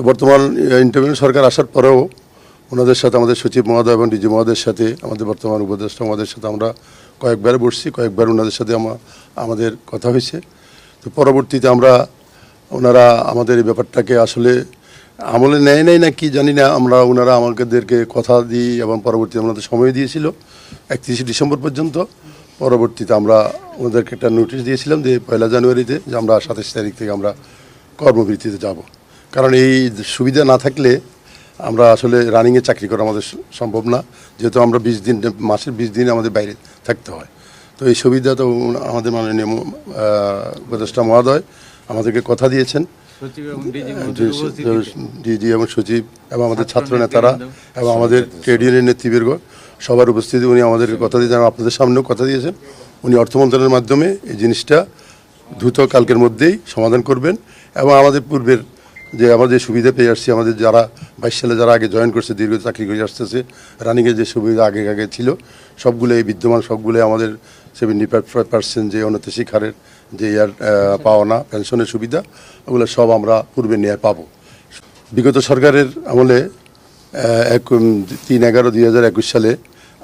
তো বর্তমান ইন্টারভিউ সরকার আসার পরেও ওনাদের সাথে আমাদের সচিব মহোদয় এবং ডিজি মহোদয়ের সাথে, আমাদের বর্তমান উপদেষ্টা মহোদয়ের সাথে আমরা কয়েকবার বসছি, কয়েকবার ওনাদের সাথে আমা- আমাদের কথা হয়েছে। তো পরবর্তীতে আমরা, ওনারা আমাদের এই ব্যাপারটাকে আসলে আমলে নেয় নাই না কি জানি না, আমরা ওনারা আমাদেরকে কথা দিই এবং পরবর্তীতে আমাদের সময় দিয়েছিল, একত্রিশে ডিসেম্বর পর্যন্ত। পরবর্তীতে আমরা ওনাদেরকে একটা নোটিশ দিয়েছিলাম যে পয়লা জানুয়ারিতে যে আমরা সাতাশ তারিখ থেকে আমরা কর্মবৃত্তিতে যাব। কারণ এই সুবিধা না থাকলে আমরা আসলে রানিংয়ে চাকরি করা আমাদের সম্ভব না। যেহেতু আমরা বিশ দিন মাসের বিশ দিন আমাদের বাইরে থাকতে হয়। তো এই সুবিধা তো আমাদের মাননীয় উপদেষ্টা মহোদয় আমাদেরকে কথা দিয়েছেন। ডিজি এবং সচিব এবং আমাদের ছাত্র নেতারা এবং আমাদের ট্রেড ইউনিয়ন নেতৃবৃন্দ সবার উপস্থিতি উনি আমাদেরকে কথা দিয়েছেন আপনাদের সামনেও কথা দিয়েছেন। উনি অর্থ মন্ত্রণালয়ের মাধ্যমে এই জিনিসটা দ্রুত কালকের মধ্যেই সমাধান করবেন এবং আমাদের পূর্বের যে আমাদের সুবিধা পেয়ে আসছি, আমাদের যারা বাইশ সালে যারা আগে জয়েন করছে, দীর্ঘ চাকরি করে আসতেছে রানিংয়ের যে সুবিধা আগে আগে ছিল, সবগুলো এই বিদ্যমান, সবগুলো আমাদের সেভেন্টি ফাইভ পার্সেন্ট যে অনৈতিক হারের যে ইয়ার পাওনা পেনশনের সুবিধা, ওগুলো সব আমরা পূর্বে নিয়ে পাবো। বিগত সরকারের আমলে এক তিন এগারো দুই হাজার একুশ সালে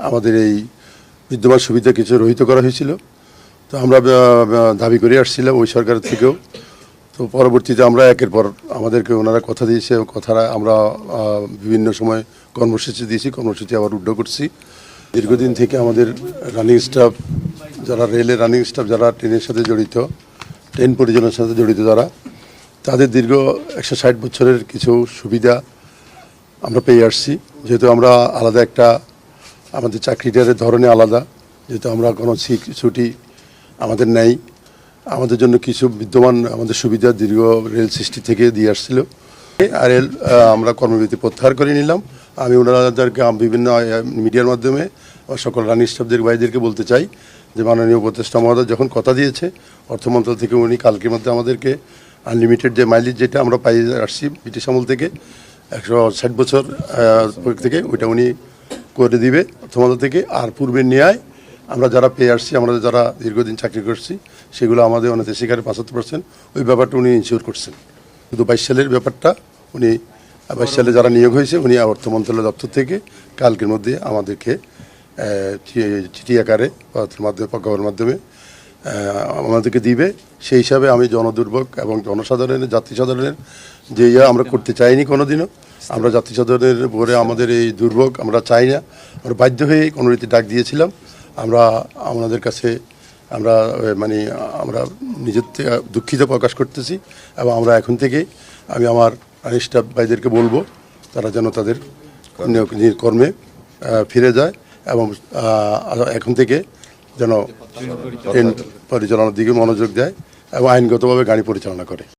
আমাদের এই বিদ্যমান সুবিধা কিছু রহিত করা হয়েছিল। তো আমরা দাবি করে আসছিলাম ওই সরকার থেকেও তো পরবর্তীতে আমরা একের পর আমাদেরকে ওনারা কথা দিয়েছে কথাটা আমরা বিভিন্ন সময় কর্মসূচি দিয়েছি, কর্মসূচি আবার উড্ড করছি। দীর্ঘদিন থেকে আমাদের রানিং স্টাফ যারা রেলের রানিং স্টাফ যারা ট্রেনের সাথে জড়িত ট্রেন পরিচালনার সাথে জড়িত যারা, তাদের দীর্ঘ একশো ষাট বছরের কিছু সুবিধা আমরা পেয়ে আসছি। যেহেতু আমরা আলাদা একটা, আমাদের চাকরিটার ধরনে আলাদা, যেহেতু আমরা কোনো ছুটি আমাদের নেই। আমাদের জন্য কিছু বিদ্যমান, আমাদের সুবিধা দীর্ঘ রেল সৃষ্টি থেকে দিয়ে আসছিল। আর রেল আমরা কর্মবিরতি প্রত্যাহার করে নিলাম। আমি ওনাদেরকে বিভিন্ন মিডিয়ার মাধ্যমে সকল রানী স্টাফদের, ভাইদেরকে বলতে চাই যে মাননীয় উপদেষ্টা মহোদয় যখন কথা দিয়েছে, অর্থ মন্ত্রণালয় থেকে উনি কালকের মধ্যে আমাদেরকে আনলিমিটেড যে মাইলেজ যেটা আমরা পাই আসছি ব্রিটিশ আমল থেকে, একশো ষাট বছর থেকে ওইটা উনি করে দিবে তোমাদের থেকে। আর পূর্বের ন্যায় আমরা যারা পেয়ে আসছি, আমরা যারা দীর্ঘদিন চাকরি করছি, সেগুলো আমাদের অনেক শিকারে পঁচাত্তর পার্সেন্ট ওই ব্যাপারটা উনি ইনশিওর করছেন। শুধু বাইশ সালের ব্যাপারটা, উনি বাইশ সালে যারা নিয়োগ হয়েছে, উনি অর্থ মন্ত্রণালয় দপ্তর থেকে কালকের মধ্যে আমাদেরকে চিঠি আকারে মাধ্যমে প্রজ্ঞাপনের মাধ্যমে আমাদেরকে দিবে। সেই হিসাবে আমি জনদুর্ভোগ এবং জনসাধারণের জাতি সাধারণের যে ইয়ে আমরা করতে চাইনি কোনোদিনও, আমরা জাতি সাধারণের উপরে আমাদের এই দুর্ভোগ আমরা চাই না। আমরা বাধ্য হয়ে কোনো রীতি ডাক দিয়েছিলাম। আমরা আমাদের কাছে আমরা মানে আমরা নিজের থেকে দুঃখিত প্রকাশ করতেছি এবং আমরা এখন থেকে আমি আমার স্টাফ ভাইদেরকে বলব তারা যেন তাদের কর্মে ফিরে যায় এবং এখন থেকে যেন ট্রেন পরিচালনার দিকে মনোযোগ দেয় এবং আইনগতভাবে গাড়ি পরিচালনা করে।